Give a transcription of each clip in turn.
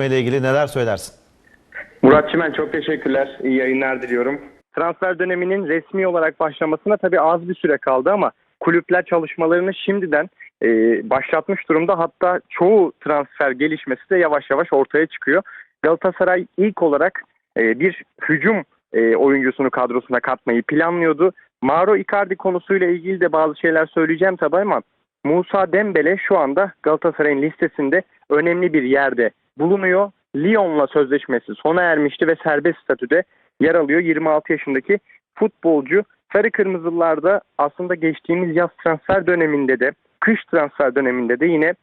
sözleşmeyle ilgili neler söylersin? Murat Çimen çok teşekkürler. İyi yayınlar diliyorum. Transfer döneminin resmi olarak başlamasına tabii az bir süre kaldı ama kulüpler çalışmalarını şimdiden e, başlatmış durumda. Hatta çoğu transfer gelişmesi de yavaş yavaş ortaya çıkıyor. Galatasaray ilk olarak e, bir hücum e, oyuncusunu kadrosuna katmayı planlıyordu. Mauro Icardi konusuyla ilgili de bazı şeyler söyleyeceğim tabii ama Musa Dembele şu anda Galatasaray'ın listesinde önemli bir yerde bulunuyor. Lyon'la sözleşmesi sona ermişti ve serbest statüde yer alıyor 26 yaşındaki futbolcu. Sarı Kırmızılılarda aslında geçtiğimiz yaz transfer döneminde de kış transfer döneminde de yine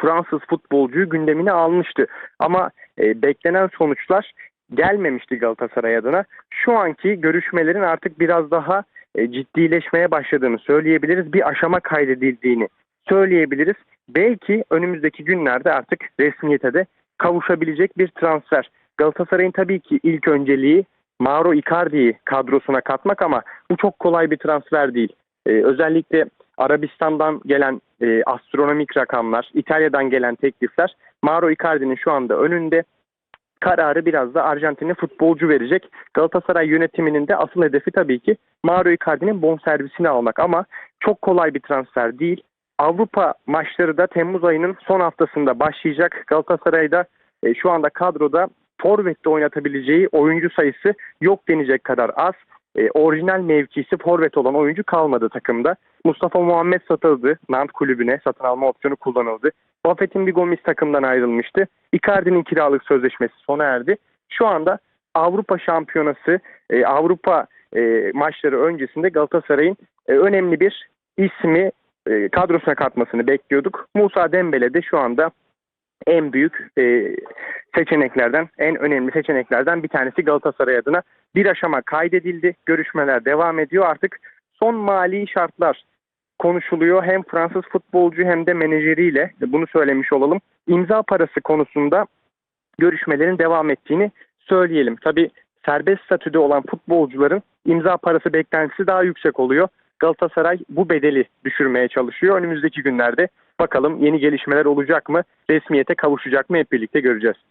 Fransız futbolcuyu gündemine almıştı. Ama e, beklenen sonuçlar gelmemişti Galatasaray adına. Şu anki görüşmelerin artık biraz daha e, ciddileşmeye başladığını söyleyebiliriz. Bir aşama kaydedildiğini söyleyebiliriz. Belki önümüzdeki günlerde artık resmiyete de kavuşabilecek bir transfer. Galatasaray'ın tabii ki ilk önceliği Mauro Icardi'yi kadrosuna katmak ama bu çok kolay bir transfer değil. Ee, özellikle Arabistan'dan gelen e, astronomik rakamlar, İtalya'dan gelen teklifler Mauro Icardi'nin şu anda önünde. Kararı biraz da Arjantin'e futbolcu verecek. Galatasaray yönetiminin de asıl hedefi tabii ki Mauro Icardi'nin bonservisini almak ama çok kolay bir transfer değil. Avrupa maçları da Temmuz ayının son haftasında başlayacak. Galatasaray'da e, şu anda kadroda forvette oynatabileceği oyuncu sayısı yok denecek kadar az. E, orijinal mevkisi forvet olan oyuncu kalmadı takımda. Mustafa Muhammed satıldı. Nant kulübüne satın alma opsiyonu kullanıldı. Buffett'in bir Gomis takımdan ayrılmıştı. Icardi'nin kiralık sözleşmesi sona erdi. Şu anda Avrupa Şampiyonası, e, Avrupa e, maçları öncesinde Galatasaray'ın e, önemli bir ismi e, kadrosuna katmasını bekliyorduk. Musa Dembele de şu anda en büyük e, seçeneklerden, en önemli seçeneklerden bir tanesi Galatasaray adına. Bir aşama kaydedildi. Görüşmeler devam ediyor. Artık son mali şartlar konuşuluyor. Hem Fransız futbolcu hem de menajeriyle bunu söylemiş olalım. İmza parası konusunda görüşmelerin devam ettiğini söyleyelim. Tabi serbest statüde olan futbolcuların imza parası beklentisi daha yüksek oluyor. Galatasaray bu bedeli düşürmeye çalışıyor. Önümüzdeki günlerde bakalım yeni gelişmeler olacak mı, resmiyete kavuşacak mı hep birlikte göreceğiz.